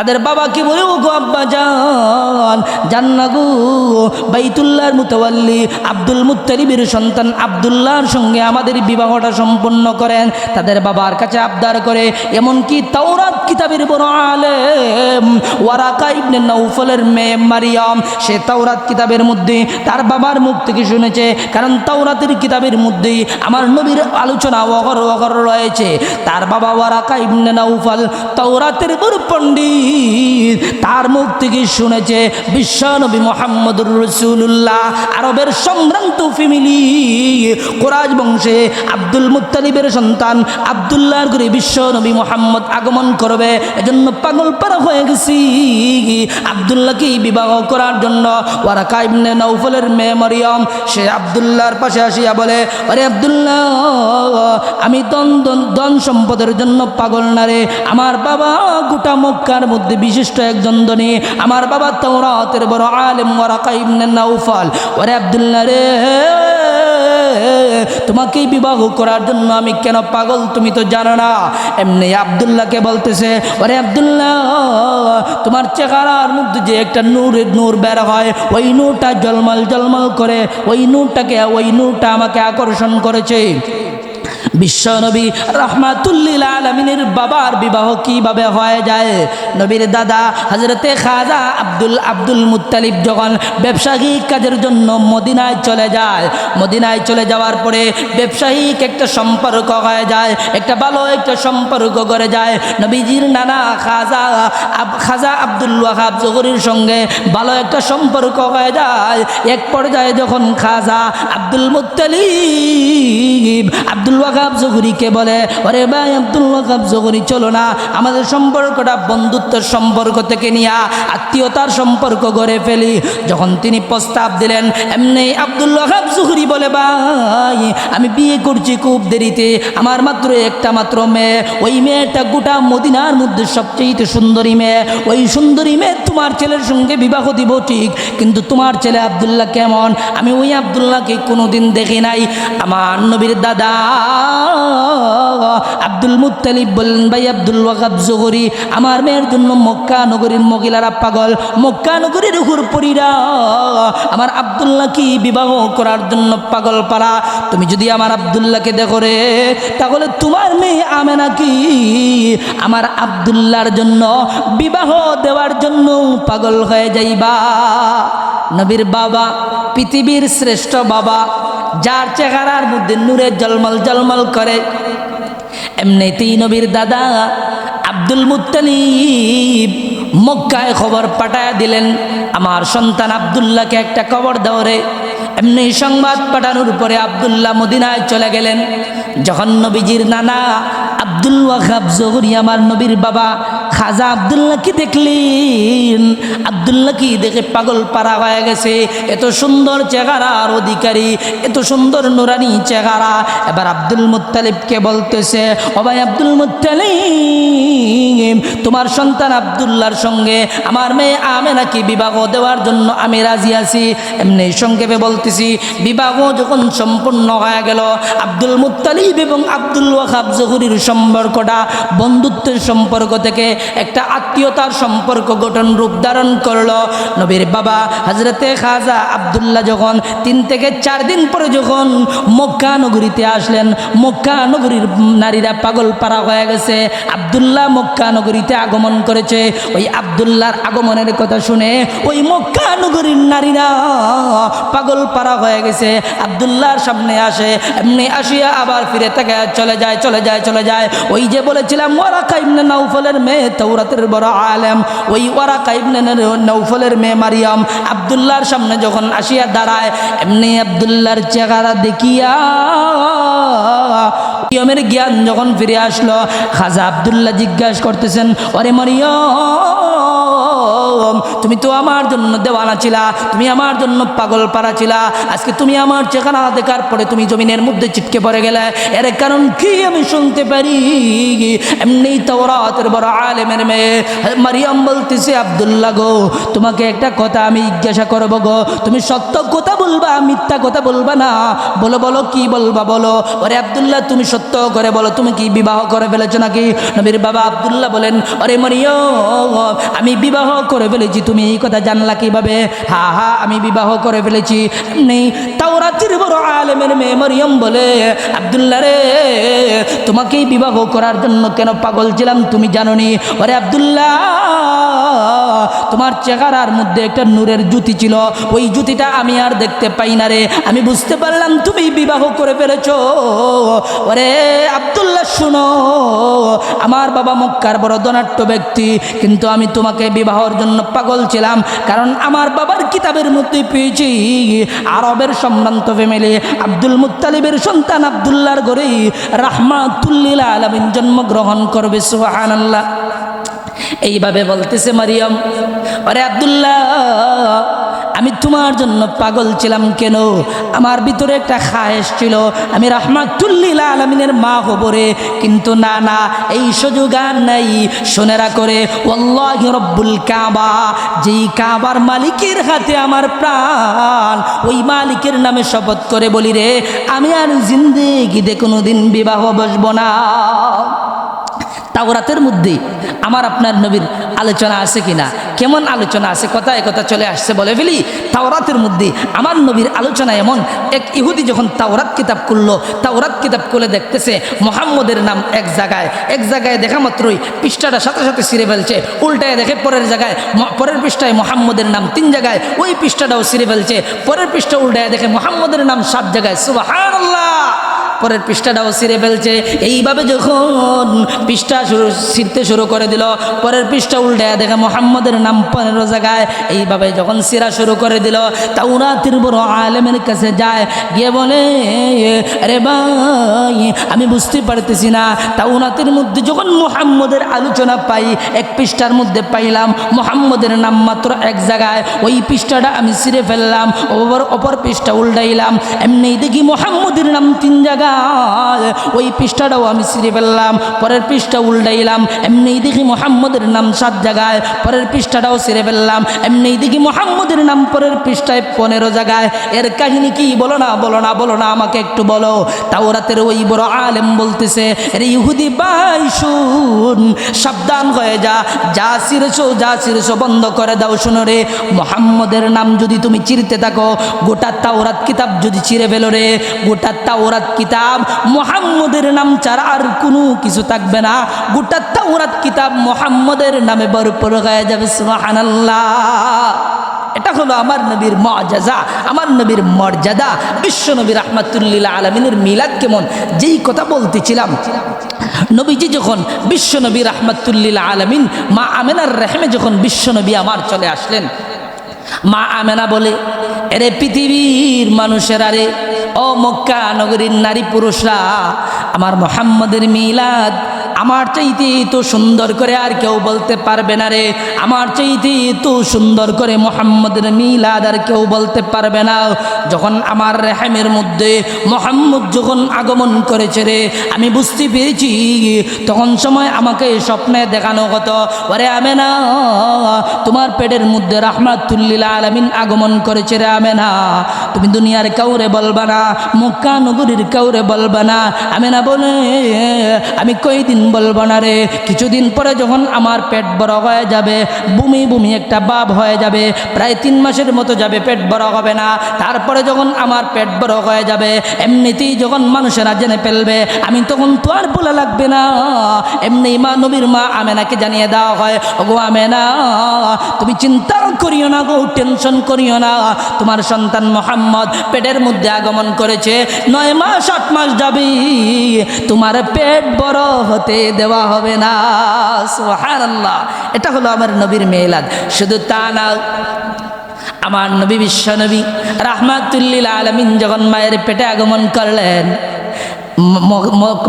তাদের বাবা কি বলে ও গো আব্বা যান জান্না গো, বাইতুল্লাহর মুতাওয়াল্লি আব্দুল মুত্তালিবের সন্তান আব্দুল্লাহর সঙ্গে আমাদের বিবাহটা সম্পন্ন করেন। তাদের বাবার কাছে আবদার করে, এমনকি তাওরাত কিতাবের বড় আলেম, ওয়ারাকা ইবনে নৌফলের মেয়ে মারিয়াম, সে তাওরাত কিতাবের মধ্যে তার বাবার মুখ থেকে শুনেছে, কারণ তাওরাতের কিতাবের মধ্যেই আমার নবীর আলোচনা অগর অগর রয়েছে। তার বাবা ওয়ারাকা ইবনে নৌফল তাওরাতের বড় পণ্ডিত তার মুখ থেকে শুনেছে, বিশ্বনবী মোহাম্মদুর রসুল্লাহ আরবের সম্ভ্রান্ত ফ্যামিলি। কোরআজ বংশে আব্দুল মুত্তালিবের সন্তান আবদুল্লাহর করে বিশ্বনবী মোহাম্মদ আগমন করবে। এজন্য পাগল পারা হয়ে গেছি। আবদুল্লাহকে বিবাহ করার জন্য ওরা কাইবনে নৌফলের মেয়ে মরিয়ম, সে আবদুল্লাহর পাশে আসিয়া বলে আরে আবদুল্লাহ, আমি দন দন- সম্পদের জন্য পাগল না রে। আমার বাবা গোটা মক্কার মধ্যে বিশিষ্ট একজন ধনী, আমার বাবা তাওরাতের বড় আলেম ওয়ারাকা ইবনে নাউফাল। ওরে আবদুল্লাহ রে তোমাকে বিবাহ করার জন্য আমি কেন পাগল তুমি তো জানো না? এমনি আবদুল্লাহকে বলতেছে, ওরে আবদুল্লাহ, তোমার চেহারার মধ্যে যে একটা নূরের নূর বের হয়, ওই নূরটা জলমল জলমল করে, ওই নূরটাকে, ওই নূরটা আমাকে আকর্ষণ করেছে। বিশ্বনবী রহমাতুল্লিল আলমিনের বাবার বিবাহ কীভাবে হয়ে যায়? নবীর দাদা হজরতে খাজা আব্দুল আব্দুল মুত্তালিব যখন ব্যবসায়িক কাজের জন্য মদিনায় চলে যায়, মদিনায় চলে যাওয়ার পরে ব্যবসায়িক একটা সম্পর্ক হয়ে যায়, একটা ভালো একটা সম্পর্ক করে যায়। নবীজির নানা খাজা খাজা আব্দুল ওয়াহাব জহরির সঙ্গে ভালো একটা সম্পর্ক হয়ে যায়। এক পর্যায়ে যখন খাজা আব্দুল মুত্তালিব, আব্দুল ওয়াহাব জহুরিকে বলে, ওরে ভাই আব্দুল ওয়াহাব জহুরি, চলো না। আমাদের সম্পর্কটা বন্ধুত্বের সম্পর্ক থেকে নিয়ে আত্মীয়তার সম্পর্ক গড়ে ফেলি। যখন তিনি প্রস্তাব দিলেন, এমনি আব্দুল ওয়াহাব জহুরি বলে, ভাই, আমি বিয়ে করছি খুব দেরিতে। আমার মাত্র একটা মাত্র মেয়ে। ওই মেয়েটা গোটা মদিনার মধ্যে সবচেয়ে সুন্দরী মেয়ে। ওই সুন্দরী মেয়ে তোমার ছেলের সঙ্গে বিবাহ দিব ঠিক, কিন্তু তোমার ছেলে আবদুল্লাহ কেমন? আমি ওই আবদুল্লাহকে কোনোদিন দেখি নাই। আমার নবীর দাদা আব্দুল মুত্তালিব বললেন, ভাই আব্দুল ওয়াকাব জহরি, আমার মেয়ের জন্য মক্কা নগরীর মহিলারা পাগল। মক্কা নগরীর হুরপুরীরা আমার আবদুল্লাহকে বিবাহ করার জন্য পাগল পারা তুমি যদি আমার আবদুল্লাহকে দেখো রে, তাহলে তোমার মেয়ে আমে নাকি আমার আবদুল্লাহর জন্য বিবাহ দেওয়ার জন্য পাগল হয়ে যাইবা। নবীর বাবা, পৃথিবীর শ্রেষ্ঠ বাবা, যার চেহারার মধ্যে নূরে জলমল জলমল করে। এমনিতেই নবীর দাদা আব্দুল মুত্তালিব মক্কায় খবর পাঠায় দিলেন, আমার সন্তান আবদুল্লাহকে একটা খবর দাও রে। এমনি সংবাদ পাঠানোর পরে আবদুল্লাহ মদিনায় চলে গেলেন। যখন নবীজির নানা আব্দুল ওয়াহাব জহরি, আমার নবীর বাবা খাজা আবদুল্লাহ কি দেখলেন? আবদুল্লাহ কি দেখে পাগল পারা হয়ে গেছে? এত সুন্দর চেহারার অধিকারী, এত সুন্দর নুরানি চেহারা। এবার আব্দুল মুত্তালিবকে বলতেছে ভাই আব্দুল মুত্তালিব, তোমার সন্তান আবদুল্লাহর সঙ্গে আমার মেয়ে আমে নাকি বিবাহ দেওয়ার জন্য আমি রাজি আছি? এমনি সংক্ষেপে বলতেছি, বিবাহ যখন সম্পূর্ণ হয়ে গেল, আব্দুল মুত্তালিব এবং আব্দুল ওয়াহাব জহুরির সম্পর্কটা বন্ধুত্বের সম্পর্ক থেকে একটা আত্মীয়তার সম্পর্ক গঠন, রূপ ধারণ করল। নবীর বাবা হজরতে খাজা আবদুল্লাহ যখন তিন থেকে চার দিন পরে যখন মক্কা নগরীতে আসলেন, মক্কা নগরীর নারীরা পাগল পারা হয়ে গেছে। আবদুল্লাহ মক্কা নগরীতে আগমন করেছে। ওই আবদুল্লাহর আগমনের কথা শুনে ওই মক্কা নগরীর নারীরা পাগল পারা হয়ে গেছে। আবদুল্লাহর সামনে আসে, এমনি আসিয়া আবার ফিরে থেকে চলে যায় চলে যায় চলে যায়। ওই যে বলেছিলাম ওরা কাইবনে নাউফলের মেয়ে তৌরাতের বড় আলেম। ওই ওরা কাইবনে নৌফলের মেয়ে মারিয়াম আবদুল্লাহর সামনে যখন আসিয়া দাঁড়ায়, এমনি আবদুল্লাহর চেহারা দেখিয়া ইয়মের জ্ঞান যখন ফিরে আসলো, খাজা আবদুল্লাহ জিজ্ঞাসা করতেছেন অরে মারিয়াম তুমি তো আমার জন্য দেওয়ানা ছিলা, তুমি আমার জন্য পাগল পাড়া ছিলা। আজকে তুমি আমার চেহারা দেখার পরে তুমি জমিনের মধ্যে চিটকে পড়ে গেলে। এর কারণ কি আমি শুনতে পারি? এমনি তাওরাতের বড় আলেমের মেয়ে। মারিয়াম বলতেছে, আব্দুল্লাহ গো, তোমাকে একটা কথা আমি জিজ্ঞাসা করব গো। তুমি সত্য কথা বলবা, মিথ্যা কথা বলবা না? বলো বলো, কি বলবা, বলো? ওরে আবদুল্লাহ, তুমি সত্য করে বলো। তুমি কি বিবাহ করে ফেলেছো নাকি? নবীর বাবা আবদুল্লাহ বলেন আরে মারিয়াম, আমি বিবাহ করে ফেলেছি। তুমি এই কথা জানলা কীভাবে? হা হা, আমি বিবাহ করে ফেলেছি। নেই তাওরাতির বড় আলেমের মেয়ে মরিয়ম বলে, আব্দুল্লাহ রে, তোমাকেই বিবাহ করার জন্য কেন পাগল ছিলাম তুমি জানোনি? ওরে আব্দুল্লাহ, তোমার চেহারার মধ্যে একটা নূরের জুতি ছিল। ওই জুতিটা আমি আর দেখতে পাই না রে। আমি বুঝতে পারলাম তুমি বিবাহ করে ফেলেছ। ওরে আব্দুল্লাহ, শুনো, আমার বাবা মক্কার বড় ধনাট্য ব্যক্তি, কিন্তু আমি তোমাকে বিবাহর জন্য পাগল ছিলাম, কারণ আমার বাবার কিতাবের মধ্যে পেয়েছি। আরবের সম্ভ্রান্ত ফ্যামিলি আব্দুল মুতালিবের সন্তান আবদুল্লার ঘরে রাহমাতুল্লিল আলমিন জন্মগ্রহণ করবে সুহান এইভাবে বলতেছে মারিয়াম, আরে আবদুল্লাহ আমি তোমার জন্য পাগল ছিলাম কেন? আমার ভিতরে একটা খায়েশ ছিল। আমি রহমাতুল্লিল আলমিনের মা হবরে কিন্তু না না, এই সুযোগ আর নাই। সোনেরা করে ওল্লাহ রব্বুল কাবা, যেই কাবার মালিকের হাতে আমার প্রাণ, ওই মালিকের নামে শপথ করে বলি রে, আমি আর জিন্দেগিতে কোনোদিন বিবাহ বসবো না। তাওরাতের মধ্যে আমার আপনার নবীর আলোচনা আছে কিনা? কেমন আলোচনা আছে? কথা কথা চলে আসছে, বলে ফেলি, তাওরাতের মধ্যে আমার নবীর আলোচনা এমন, এক ইহুদি যখন তাওরাত কিতাব করল তাওরাত কিতাব খুলে দেখতেছে, মোহাম্মদের নাম এক জায়গায় এক জায়গায় দেখা মাত্রই পৃষ্ঠাটা সাথে সাথে ছিঁড়ে ফেলছে, উল্টায় দেখে পরের জায়গায় পরের পৃষ্ঠায় মোহাম্মদের নাম তিন জায়গায়, ওই পৃষ্ঠাটাও ছিঁড়ে ফেলছে, পরের পৃষ্ঠা উল্টায় দেখে মোহাম্মদের নাম সাত জায়গায় সুবাহ পরের পৃষ্ঠাটাও ছিঁড়ে ফেলছে। এইভাবে যখন পৃষ্ঠা শুরু, ছিঁড়তে শুরু করে দিল, পরের পৃষ্ঠা উল্টে দেখে মোহাম্মদের নাম পনেরো জায়গায়। এইভাবে যখন সিরা শুরু করে দিল, তাওরাতির বড় আলেমের কাছে যায়, গিয়ে বলে, আরে ভাই, আমি বুঝতে পারতেছি না। তাওরাতের মধ্যে যখন মোহাম্মদের আলোচনা পাই, এক পৃষ্ঠার মধ্যে পাইলাম, মোহাম্মদের নাম মাত্র এক জায়গায়। ওই পৃষ্ঠাটা আমি ছিঁড়ে ফেললাম, ওপর, অপর পৃষ্ঠা উল্টাইলাম। এমনি দেখি মোহাম্মদের নাম তিন জায়গায়। ওই পৃষ্ঠাটাও আমি ছিঁড়ে ফেললাম, পরের পৃষ্ঠা উল্টাইলাম, এমনি দেখি মোহাম্মদের নাম সাত জায়গায়, পরের পৃষ্ঠাটাও ছিঁড়ে ফেললাম, এমনি দেখি মোহাম্মদের নাম পরের পৃষ্ঠায় পনেরো জায়গায়। এর কাহিনী কি বলো না বলো না বলো না, আমাকে একটু বলো। তাওরাতের ওই বড় আলেম বলতেছে রে ইহুদি বাই শুন সাবধান হয়ে যা। যা ছিঁড়েছো যা ছিঁড়েছো, বন্ধ করে দাও, শুনো রে। মোহাম্মদের নাম যদি তুমি চিরতে থাকো, গোটা তাওরাত কিতাব যদি চিরে ফেলো রে, গোটা তাওরাত কিতাব মোহাম্মদের নাম ছাড়া আর কোনো কিছু থাকবে না। গোটা তাওরাত কিতাব মোহাম্মদের নামে ভরপুর হয়ে যাবে, সুবহানাল্লাহ। এটা হলো আমার নবীর মজাজা আমার নবীর মর্যাদা। বিশ্ব নবী রহমাতুল্লিল আলমিনের মিলাদ কেমন? যেই কথা বলতেছিলাম নবীজি যখন বিশ্বনবী রহমতুল্লিল আলমিন মা আমেনার রেহমে যখন বিশ্বনবী আমার চলে আসলেন, মা আমেনা বলে, এরে পৃথিবীর মানুষের আরে, ও মক্কা নগরীর নারী পুরুষরা, আমার মোহাম্মদের মিলাদ আমার চাইতে তো সুন্দর করে আর কেউ বলতে পারবে না রে। আমার চাইতে তো সুন্দর করে মোহাম্মদের মিলাদ আর কেউ বলতে পারবে না। যখন আমার রেহেমের মধ্যে মোহাম্মদ যখন আগমন করেছে রে, আমি বুঝতে পেরেছি, তখন সময় আমাকে স্বপ্নে দেখানো হতো। ওরে আমে না তোমার পেটের মধ্যে রাহমাতুল্লিল আলমিন আগমন করেছে রে আমে না তুমি দুনিয়ার কাউরে বলবা না, মক্কা নগরীর কাউরে বলবা না। আমি না বলে, আমি কয়দিন বলব না রে কিছুদিন পরে যখন আমার পেট বড় হয়ে যাবে, বুমি বুমি একটা বাপ হয়ে যাবে, প্রায় তিন মাসের মতো যাবে পেট বড় হবে না। তারপরে যখন আমার পেট বড় হয়ে যাবে, এমনিতেই যখন মানুষেরা জেনে ফেলবে, আমি তখন তো আর বলা লাগবে না। এমনি মা নবীর মা আমেনাকে জানিয়ে দেওয়া হয়, ওগো আমেনা, তুমি চিন্তা করিও না গো, টেনশন করিও না। তোমার সন্তান মোহাম্মদ পেটের মধ্যে আগমন করেছে, নয় মাস, আট মাস যাবি। তোমার পেট বড় হতে দেওয়া হবে না। সোহার আল্লাহ এটা হলো আমার নবীর মেয়েলাদ শুধু তা না, আমার নবী বিশ্বনবী রাহমাতুল্লিল আলমিন যখন মায়ের পেটে আগমন করলেন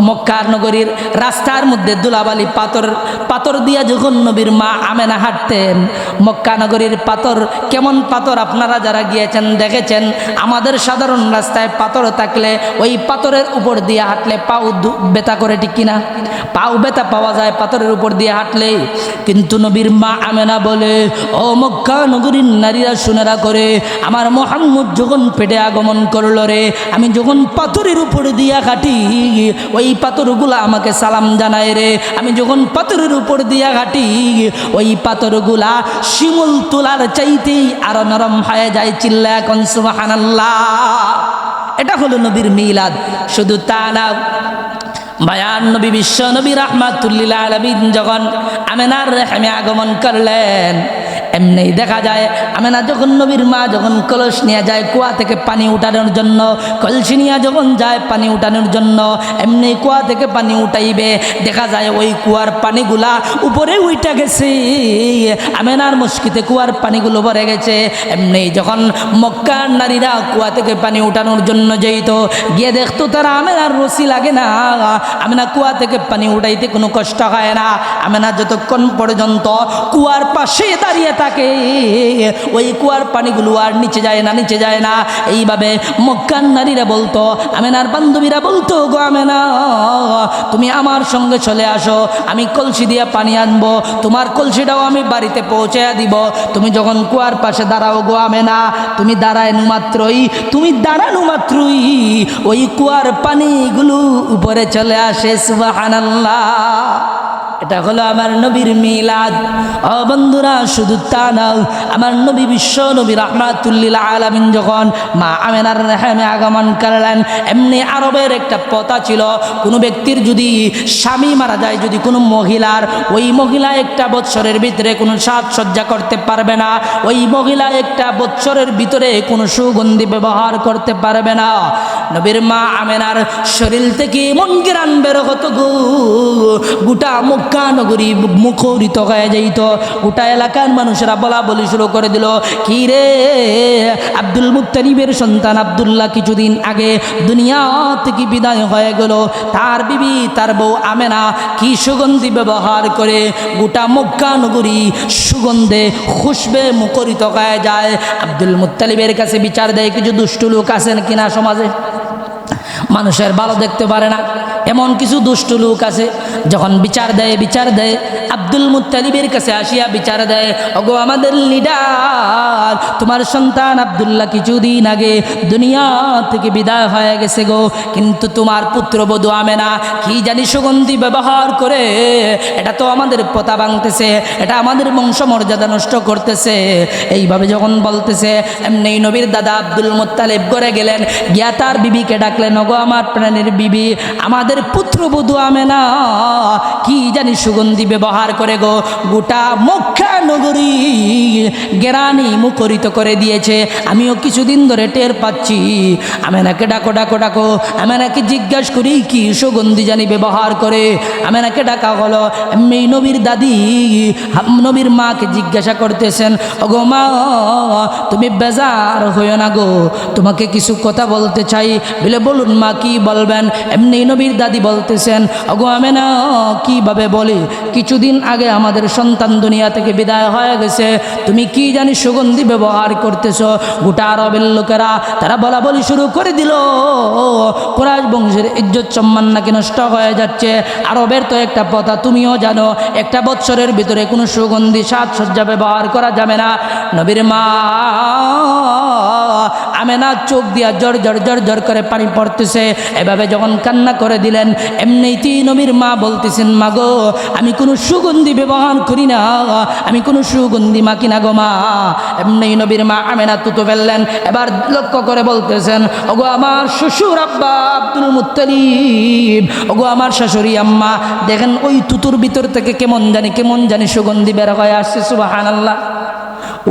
মক্কার নগরীর রাস্তার মধ্যে দুলাবালি পাথর পাথর দিয়া যখন নবীর মা আমেনা হাঁটতেন, মক্কা নগরীর পাথর, কেমন পাথর আপনারা যারা গিয়েছেন, দেখেছেন? আমাদের সাধারণ রাস্তায় পাথর থাকলে ওই পাথরের উপর দিয়ে হাঁটলে পাও ব্যথা করে ঠিক কিনা? পাও ব্যথা পাওয়া যায় পাথরের উপর দিয়ে হাঁটলে কিন্তু নবীর মা আমেনা বলে, ও মক্কা নগরীর নারীরা শুনেরা করে, আমার মোহাম্মদ যখন পেটে আগমন করল রে, আমি যখন পাথরের উপর দিয়া হাঁটি ওই পাথরগুলো আমাকে সালাম জানায় রে। আমি যখন পাথরের উপর দিয়া হাঁটি, ওই পাথরগুলা শিমুল তোলার চাইতেই আরও নরম হয়ে যায় চিল্লা এখন এটা হলো নবীর মিলাদ। শুধু তা না মায়ান নবী, বিশ্ব নবী রহমাতুল্লিল আলমিন যখন আমেনার রেহেমে আগমন করলেন এমনি দেখা যায়, আমেনা যখন নবীর মা যখন কলস নিয়ে যায়, কুয়া থেকে পানি উঠানোর জন্য, কলসি নিয়ে যখন যায় পানি উঠানোর জন্য, এমনি কুয়া থেকে পানি উঠাইবে। দেখা যায় ওই কুয়ার পানিগুলা উপরে উইটা গেছে। আমেনার মুশকিতে কুয়ার পানিগুলো ভরে গেছে। এমনি যখন মক্কার নারীরা কুয়া থেকে পানি উঠানোর জন্য যেত গিয়ে দেখতো তারা আমেনার রসি লাগে না। আমেনা কুয়া থেকে পানি উঠাইতে কোনো কষ্ট হয় না। আমেনা যতক্ষণ পর্যন্ত কুয়ার পাশে দাঁড়িয়ে থাকে। ওই কুয়ার পানিগুলো আর নিচে যায় না, নিচে যায় না। এইভাবে মক্কার নারীরা বলতো, আমেনার বান্ধবীরা বলতো, গো আমেনা, তুমি আমার সঙ্গে চলে আসো, আমি কলসি দিয়ে পানি আনব, তোমার কলসিটাও আমি বাড়িতে পৌঁছে দিব। তুমি যখন কুয়ার পাশে দাঁড়াও, গো আমেনা, তুমি দাঁড়ানো মাত্রই, তুমি দাঁড়ানো মাত্রই, ওই কুয়ার পানিগুলো উপরে চলে আসে, সুবহানাল্লাহ। এটা হলো আমার নবীর মিলাদ। ও বন্ধুরা, শুধু তা নাও আমার নবী বিশ্ব নবী রহমাতুল্লিল আলামিন যখন মা আমেনার রেহেমে আগমন করলেন, এমনি আরবের একটা পতা ছিল, কোনো ব্যক্তির যদি স্বামী মারা যায়, যদি কোনো মহিলার, ওই মহিলা একটা বৎসরের ভিতরে কোনো সাজসজ্জা করতে পারবে না, ওই মহিলা একটা বৎসরের ভিতরে কোনো সুগন্ধি ব্যবহার করতে পারবে না। নবীর মা আমেনার শরীর থেকে মন গিরান বের হতো গু, গোটা মক্কা নগরী মুখরিত হয়ে যাইত। গোটা এলাকার মানুষেরা বলা বলি শুরু করে দিল, কি রে? আব্দুল মুত্তালিবের সন্তান আব্দুল্লাহ কিছুদিন আগে দুনিয়া থেকে বিদায় হয়ে গেল? তার বিবি, তার বউ আমেনা কি সুগন্ধি ব্যবহার করে গোটা মক্কা নগরী সুগন্ধে খুশবে মুখরিত হয়ে যায়? আব্দুল মুত্তালিবের কাছে বিচার দেয়, কিছু দুষ্টু লোক আছেন কিনা সমাজে? মানুষের ভালো দেখতে পারে না। এমন কিছু দুষ্ট লোক আছে, যখন বিচার দেয় বিচার দেয়, আব্দুল মুত্তালিবের কাছে আসিয়া বিচার দেয়, ওগো আমাদের লিডার, তোমার সন্তান আব্দুল্লাহ কিছুদিন আগে দুনিয়া থেকে বিদায় হয়ে গেছে গো, কিন্তু তোমার পুত্রবধূ আমেনা, কি জানি সুগন্ধি ব্যবহার করে, এটা তো আমাদের পতা ভাঙতেছে, এটা আমাদের বংশ মর্যাদা নষ্ট করতেছে। এইভাবে যখন বলতেছে, এমনি নবীর দাদা আব্দুল মুত্তালিব করে গেলেন, গিয়া তার বিবিকে ডাকলেন, ওগো আমার প্রাণের বিবি, আমাদের পুত্রবধূ আমেনা, কি জানি সুগন্ধি ব্যবহার করে গো, গোটা মক্কা নগরী গেরানি মুখরিত করে দিয়েছে। আমিও কিছুদিন ধরে টের পাচ্ছি। আমেনাকে ডাকো ডাকো ডাকো। আমেনাকে জিজ্ঞাসা করি, কি সুগন্ধি জানি ব্যবহার করে? আমেনাকে ডাকা হলো, এমনি নবীর দাদি নবীর মাকে জিজ্ঞাসা করতেছেন, ওগো মা, তুমি বেজার হইও না গো। তোমাকে কিছু কথা বলতে চাই। বলে, বলুন মা, কি বলবেন? এমনি নবীর দাদি বলতেছেন ওগো আমি না কীভাবে বলি? কিছুদিন আগে আমাদের সন্তান দুনিয়া থেকে বিদায় হয়ে গেছে। তুমি কি জানি সুগন্ধি ব্যবহার করতেছ? গোটা আরবের লোকেরা তারা বলা বলি শুরু করে দিল। কোরআশ বংশের ইজ্জত সম্মান নাকি নষ্ট হয়ে যাচ্ছে। আরবের তো একটা পথা, তুমিও জানো, একটা বৎসরের ভিতরে কোনো সুগন্ধি সাজসজ্জা ব্যবহার করা যাবে না। নবীর মা আমেনা চোখ দিয়া জর জর জর জর করে পানি পড়তেছে। এভাবে যখন কান্না করে দিলেন এমনিতেই নবীর মা বলতেছেন মা গো আমি কোনো সুগন্ধি ব্যবহার করি না, আমি কোনো সুগন্ধি মাকি না গো মা। এমনি নবীর মা আমেনা তুতো ফেললেন, এবার লক্ষ্য করে বলতেছেন, ওগো আমার শ্বশুর আব্বা আব্দুল মুত্তালিব, ওগো আমার শাশুড়ি আম্মা, দেখেন ওই তুতুর ভিতর থেকে কেমন জানি কেমন জানি সুগন্ধি বের হয়ে আসছে সুবাহান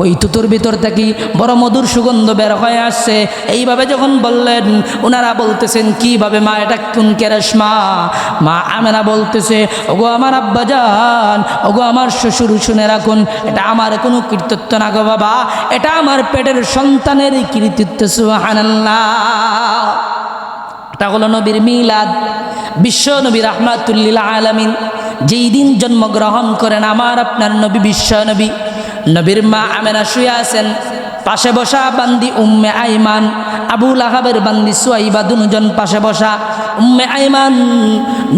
ওই তুতুর ভিতর থেকে বড় মধুর সুগন্ধ বের হয়ে আসছে। এইভাবে যখন বললেন ওনারা বলতেছেন, কীভাবে মা, এটা কোন কেরেশমা মা? আমেনা বলতেছে, ওগো আমার আব্বা যান ওগো আমার শ্বশুর শুনে রাখুন, এটা আমার কোনো কৃতিত্ব না গো বাবা, এটা আমার পেটের সন্তানের কৃতিত্ব সুহানাল্লাহ এটা হলো নবীর মিলাদ। বিশ্ব নবী রহমাতুল্লিল আলমিন যেই দিন জন্মগ্রহণ করেন, আমার আপনার নবী, বিশ্ব নবী। নবীর মা আমেনা শুয়ে আছেন পাশে বসা বান্দি উম্মে আইমান আবুল আহাবের বান্দি সুয়াইবা দুজন পাশে বসা, উম্মে আইমান,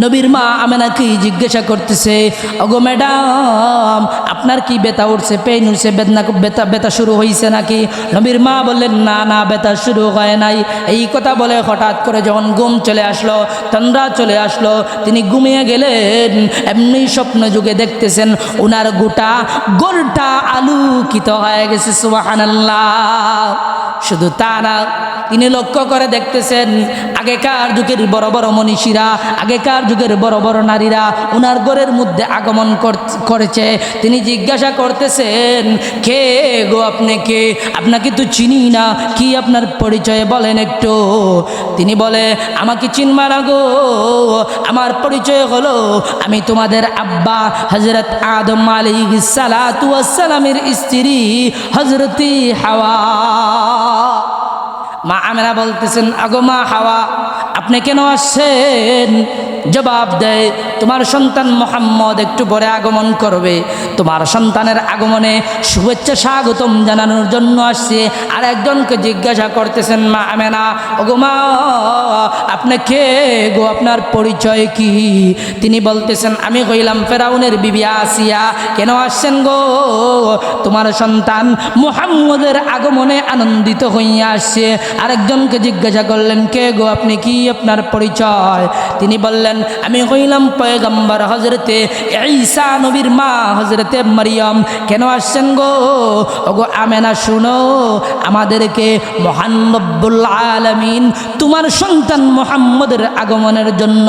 নবীর মা আমেনাকে জিজ্ঞাসা করতেছে? ওগো ম্যাডাম, আপনার কি বেতা উঠছে, পেইন উঠছে, বেদনা বেতা বেতা শুরু হয়েছে নাকি? নবীর মা বললেন, না না বেতা শুরু হয় নাই। এই কথা বলে হঠাৎ করে যখন ঘুম চলে আসলো, তন্দ্রা চলে আসলো, তিনি ঘুমিয়ে গেলেন, এমনি স্বপ্ন যুগে দেখতেছেন, উনার গোটা, গোলটা আলুকিত হয়ে গেছে, সুবাহানাল্লাহ। শুধু তা না তিনি লক্ষ্য করে দেখতেছেন, আগেকার যুগের বড় বড় মনীষীরা, আগেকার যুগের বড় বড় নারীরা উনার ঘরের মধ্যে আগমন কর- করেছে। তিনি জিজ্ঞাসা করতেছেন, কে গো আপনি কে আপনাকে তো চিনি না, কি আপনার পরিচয় বলেন একটু? তিনি বলে, আমাকে চিনবার গো, আমার পরিচয় হলো, আমি তোমাদের আব্বা হজরত আদম আলী সালামের স্ত্রী হজরতি হাওয়া। মা আমেরা বলতেছেন আগো মা হাওয়া আপনি কেন আসছেন? জবাব দেয়, তোমার সন্তান মোহাম্মদ একটু পরে আগমন করবে। তোমার সন্তানের আগমনে শুভেচ্ছা স্বাগতম জানানোর জন্য আসছে। আর একজনকে জিজ্ঞাসা করতেছেন, মা আমেনা, ওগো মা, আপনি কে গো? আপনার পরিচয় কি? তিনি বলতেছেন, আমি কইলাম ফেরাউনের বিবি আসিয়া। কেন আসছেন গো? তোমার সন্তান মোহাম্মদের আগমনে আনন্দিত হইয়া আসছে। আরেকজনকে জিজ্ঞাসা করলেন, কে গো? আপনি কি আপনার পরিচয়? তিনি বললেন আমি হইলাম পয়গম্বর হজরতে ঈসা নবীর মা হজরতে মারিয়ম। কেন আসছেন গো? ওগো আমেনা, শুনো, আমাদেরকে মহান রব্বুল আলামিন তোমার সন্তান মোহাম্মদের আগমনের জন্য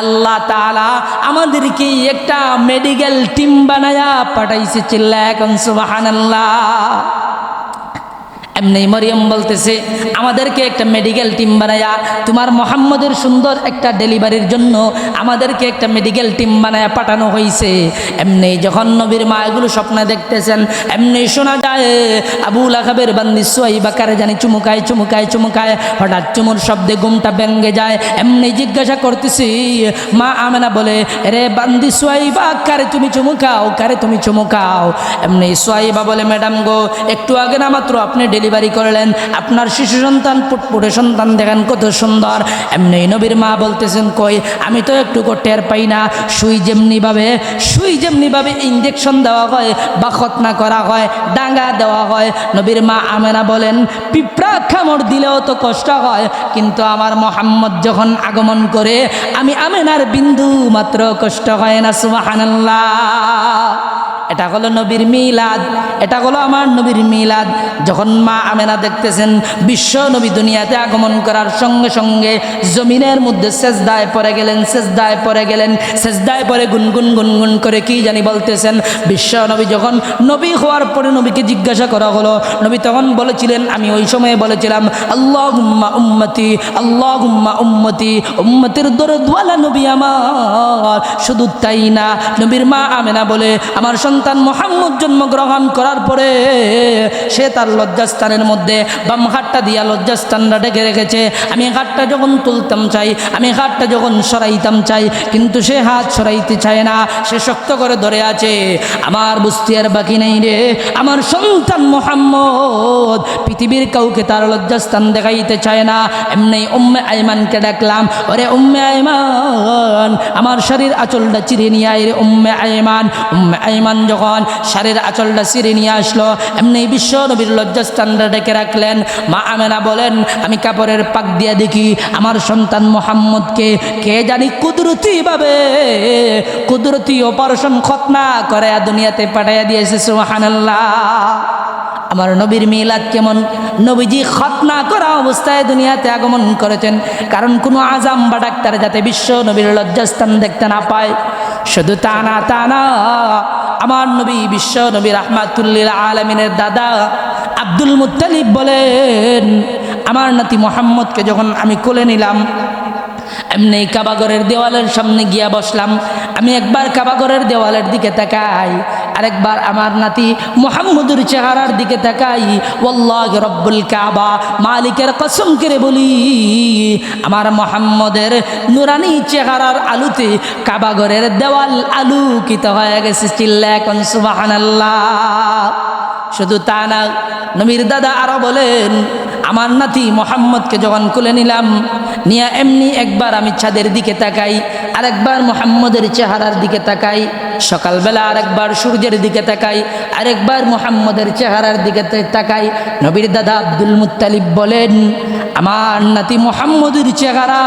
আল্লাহ তাআলা আমাদেরকে একটা মেডিকেল টিম বানায়া পাঠাইছে চিল্লা এখন, সুবহানাল্লাহ। এমনি মরিয়ম বলতেছে, আমাদেরকে একটা মেডিকেল টিম বানায়া, তোমার মোহাম্মদের সুন্দর একটা ডেলিভারির জন্য আমাদেরকে একটা মেডিকেল টিম বানায়া পাঠানো হয়েছে এমনি যখন নবীর মা এগুলো স্বপ্নে দেখতেছেন, এমনি শোনা যায় আবুল আকাবের বান্দি সোয়াই বাকারে জানি চুমুকায় চুমুকায় চুমুকায়। হঠাৎ চুমুর শব্দে ঘুমটা ব্যঙ্গে যায়। এমনি জিজ্ঞাসা করতেছি, মা আমেনা বলে রে বান্দি সোয়াই বা কারে তুমি চুমুকাও, কারে তুমি চুমুকাও এমনি সোয়াইবা বলে, ম্যাডাম গো, একটু আগে না মাত্র আপনি ডেলিভারি করলেন। আপনার শিশু সন্তান, পুটপুটে সন্তান, দেখেন কত সুন্দর। এমনি নবীর মা বলতেছেন, কই, আমি তো একটু টের পাই না। সুই যেমনিভাবে সুই যেমনিভাবে ইঞ্জেকশন দেওয়া হয় বা খতনা করা হয় ডাঙ্গা দেওয়া হয়। নবীর মা আমেনা বলেন, পিঁপড়া খামড় দিলেও তো কষ্ট হয়, কিন্তু আমার মোহাম্মদ যখন আগমন করে, আমি আমেনার বিন্দু মাত্র কষ্ট হয় না সুবাহান্লাহ এটা হলো নবীর মিলাদ, এটা হলো আমার নবীর মিলাদ। যখন মা আমেনা দেখতেছেন, বিশ্ব নবী দুনিয়াতে আগমন করার সঙ্গে সঙ্গে জমিনের মধ্যে সেজদায় পরে গেলেন, সেজদায় পরে গেলেন, সেজদায় পরে গুনগুন গুনগুন করে কি জানি বলতেছেন, বিশ্ব নবী যখন নবী হওয়ার পরে নবীকে জিজ্ঞাসা করা হলো, নবী তখন বলেছিলেন, আমি ওই সময়ে বলেছিলাম আল্লাহ উম্মা উম্মতি আল্লাহ উম্মা উম্মতি, উম্মতির দরদওয়ালা নবী আমার। শুধু তাই না, নবীর মা আমেনা বলে, আমার সন্তান মোহাম্মদ জন্মগ্রহণ করার পরে সে তার লজ্জাস্থানের মধ্যে বাম হাতটা দিয়া লজ্জাস্থানটা ডেকে রেখেছে। আমি হাতটা যখন তুলতাম চাই, আমি হাতটা যখন সরাইতাম চাই, কিন্তু সে হাত সরাইতে চায় না, সে শক্ত করে ধরে আছে। আমার বুঝতে আর বাকি নেই রে, আমার সন্তান মোহাম্মদ পৃথিবীর কাউকে তার লজ্জাস্থান দেখাইতে চায় না। এমনি উম্মে আইমানকে ডাকলাম, ওরে উম্মে আইমান আমার শরীর আচলটা চিরে নিয়ে আয় রে উম্মে আইমান উম্মে আইমান যখন শাড়ির আঁচলটা চিরে নিয়ে আসলো। এমনি বিশ্ব নবীর লজ্জাস্থানটা ডেকে রাখলেন। মা আমেনা বলেন, আমি কাপড়ের পাক দিয়ে দেখি, আমার সন্তান মোহাম্মদকে কে জানি কুদরতিভাবে কুদরতি অপারেশন খতনা করে দুনিয়াতে পাঠাইয়া দিয়েছে সুহানাল্লাহ আমার নবীর মিলাদ কেমন? নবীজি খতনা করা অবস্থায় দুনিয়াতে আগমন করেছেন। কারণ কোনো আজাম বা ডাক্তার যাতে বিশ্ব নবীর লজ্জাস্থান দেখতে না পায়। শুধু তা না তা না। আমার নবী, বিশ্ব নবী রাহমাতুল্লিল আলমিনের দাদা আব্দুল মুতালিব বলেন, আমার নাতি মোহাম্মদকে যখন আমি কোলে নিলাম এমনি কাবাগরের দেওয়ালের সামনে গিয়া বসলাম। আমি একবার কাবাগরের দেওয়ালের দিকে তাকাই, আরেকবার আমার নাতি মোহাম্মদুর চেহারার দিকে তাকাই। ওল্লাহ রব্বুল কাবা, মালিকের কসম করে বলি, আমার মোহাম্মদের নুরানি চেহারার আলুতে কাবাগরের দেওয়াল আলুকিত হয়ে গেছে চিল্লা এখন সুবাহান শুধু তা না, নবীর দাদা আরও বলেন আমার নাতি মোহাম্মদকে যখন কুলে নিলাম, নিয়ে এমনি একবার আমি ছাদের দিকে তাকাই, আরেকবার মোহাম্মদের চেহারার দিকে তাকাই, সকালবেলা আরেকবার সূর্যের দিকে তাকাই, আরেকবার মোহাম্মদের চেহারার দিকে তাকাই, নবীর দাদা আব্দুল মুত্তালিব বলেন, আমার নাতি মোহাম্মদের চেহারা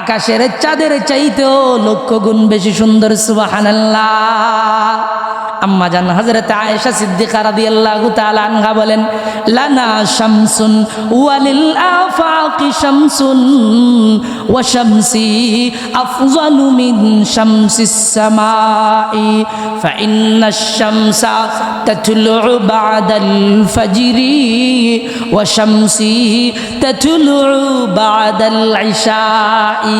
আকাশের চাঁদের চাইতেও লক্ষ গুণ বেশি সুন্দর সুবাহান্লাহ আম্মা জান হজরত আয়েশা সিদ্দিকা রাদিয়াল্লাহু তাআলা আনহা বলেন লানা শামসুন ওয়ালিল আফাকি শামসুন ওয়া শামসি আফজালু মিন শামসিস সামাই ফা ইন্নাশ শামসা তাতলু বাদাল ফাজরি ওয়া শামসি তাতলু বাদাল ইশাই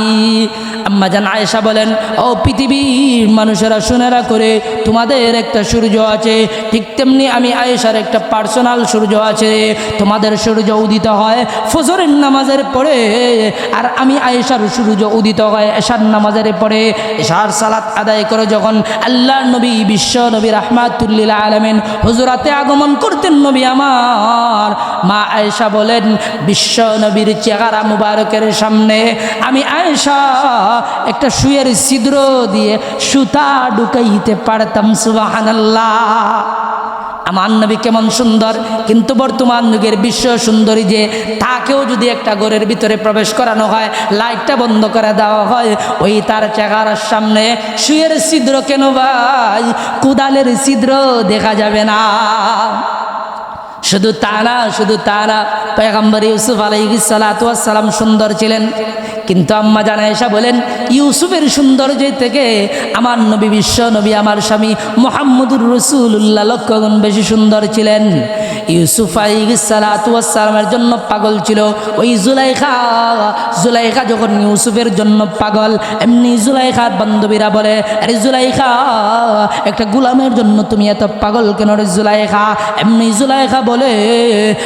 আম্মা জান আয়েশা বলেন, ও পৃথিবীর মানুষেরা শুনেরা করে তোমাদের একটা সূর্য আছে, ঠিক তেমনি আমি আয়েশার একটা পার্সোনাল সূর্য আছে, তোমাদের সূর্য উদিত হয় ফজরের নামাজের পরে, আর আমি আয়েশার সূর্য উদিত হয় এশার নামাজের পরে। এশার সালাত আদায় করে যখন আল্লাহ নবী, বিশ্ব নবী রাহমাতুল্লিল আলমিন হুজুরাতে আগমন করতেন নবী আমার, মা আয়েশা বলেন, বিশ্ব নবীর চেহারা মুবারকের সামনে আমি আয়েশা একটা শুয়ের ছিদ্র দিয়ে সুতা ঢুকাইতে পারতাম, সুবাহানাল্লাহ। আমার নবী কেমন সুন্দর, কিন্তু বর্তমান যুগের বিশ্ব সুন্দরী যে, তাকেও যদি একটা ঘরের ভিতরে প্রবেশ করানো হয়, লাইটটা বন্ধ করে দেওয়া হয়, ওই তার চেহারার সামনে শুয়ের ছিদ্র কেন ভাই? কুদালের ছিদ্র দেখা যাবে না। শুধু তা না, শুধু তা না, পয়গম্বর ইউসুফ আলাইসালাম সুন্দর ছিলেন। কিন্তু আম্মা জানা এসা বলেন, ইউসুফের সৌন্দর্য থেকে আমার নবী বিশ্ব নবী, আমার স্বামী মোহাম্মদুর রসুল্লাহ লক্ষগুণ বেশি সুন্দর ছিলেন। ইউসুফ সালাতামের জন্য পাগল ছিল। ওই জুলাইখা জুলাইখা যখন ইউসুফের জন্য পাগল, এমনি জুলাইখার বান্ধবীরা বলে, আরে জুলাইখা, একটা গুলামের জন্য তুমি এত পাগল কেন রে জুলাইখা? এমনি জুলাইখা বলে,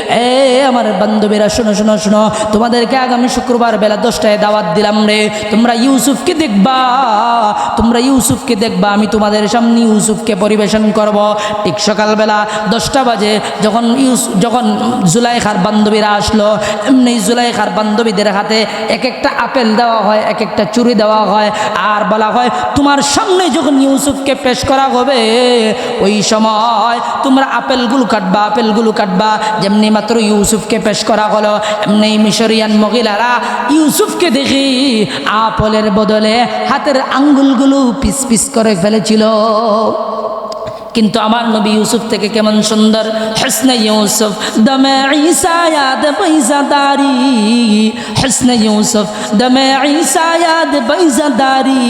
এ, আমার বান্ধবীরা, শোনো শোনো শোনো, তোমাদেরকে আগামী শুক্রবার বেলা দশটায় দাওয়াত দিলাম রে। তোমরা ইউসুফকে দেখবা, তোমরা ইউসুফকে দেখবা, আমি তোমাদের সামনে ইউসুফকে পরিবেশন করব। ঠিক সকালবেলা দশটা বাজে, যখন ইউস, যখন জুলাইখার বান্ধবীরা আসলো, এমনি জুলাইখার বান্ধবীদের হাতে এক একটা আপেল দেওয়া হয় এক একটা চুরি দেওয়া হয়। আর বলা হয়, তোমার সামনে যখন ইউসুফকে পেশ করা হবে, ওই সময় তোমরা আপেলগুলো কাটবা আপেলগুলো কাটবা। যেমনি মাত্র ইউসুফকে পেশ করা হলো, এমনি মিশরিয়ান মহিলারা ইউসুফকে দেখি আপেলের বদলে হাতের আঙ্গুলগুলো পিস পিস করে ফেলেছিল। কিন্তু আমার নবী ইউসুফ থেকে কেমন সুন্দর? হসনে ইউসুফ, দমে ঈসা ইয়াদ পৈসা দারি হসনে ইউসুফ, দমে ঈসা ইয়াদ পৈসা দারি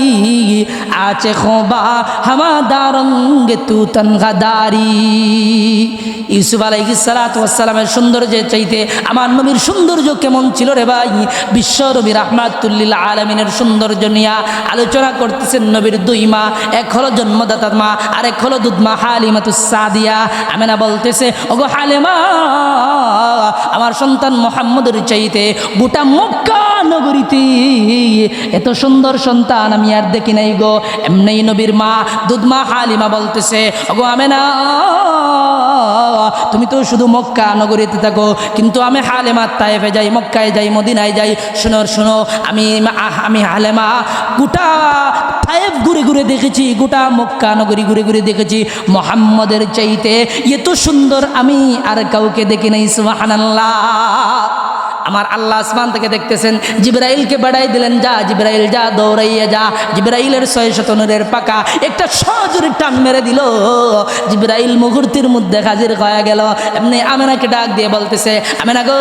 আছে খোবা হামা দারঙ্গ তু তনগাদারি। ইউসুফ আলাইহিস সালাতু সালামের সৌন্দর্য চাইতে আমার নবীর সৌন্দর্য কেমন ছিল রে ভাই? বিশ্ব নবী রাহমাতুল্লিল আলমিনের সৌন্দর্য নিয়ে আলোচনা করতেছেন নবীর দুই মা, এক হলো জন্মদাতা মা আর এক হলো দুধ মা। সাদিয়া। আমেনা বলতেছে, ওগো হালিমা, আমার সন্তান মোহাম্মদের চাইতে গোটা মক্কা নগরীতে এত সুন্দর সন্তান আমি আর দেখি নাই গো। এমনি নবীর মা, দুধ মা হালিমা বলতেছে, ওগো আমেনা, তুমি তো শুধু মক্কা নগরীতে থাকো, কিন্তু আমি হালেমা তাইফে যাই, মক্কায় যাই, মদিনায় যাই। শুনো শুনো, আমি আমি হালেমা গোটা তাইফ ঘুরে ঘুরে দেখেছি, গোটা মক্কা নগরী ঘুরে ঘুরে দেখেছি। মোহাম্মদের চাইতে এত সুন্দর আমি আর কাউকে দেখি নাই, সুবহানাল্লাহ। আমার আল্লাহ আসমান থেকে দেখতেছেন, জিব্রাইলকে বাড়াই দিলেন, যা জিব্রাইল, যা, দৌড়াইয়া যা। জিব্রাইলের ছয় শতনের পাকা একটা সজোরে টান মেরে দিল। জিব্রাইল মুহূর্তের মধ্যে হাজির হয়ে গেল। এমনি আমেনাকে ডাক দিয়ে বলতেছে, আমেনা গো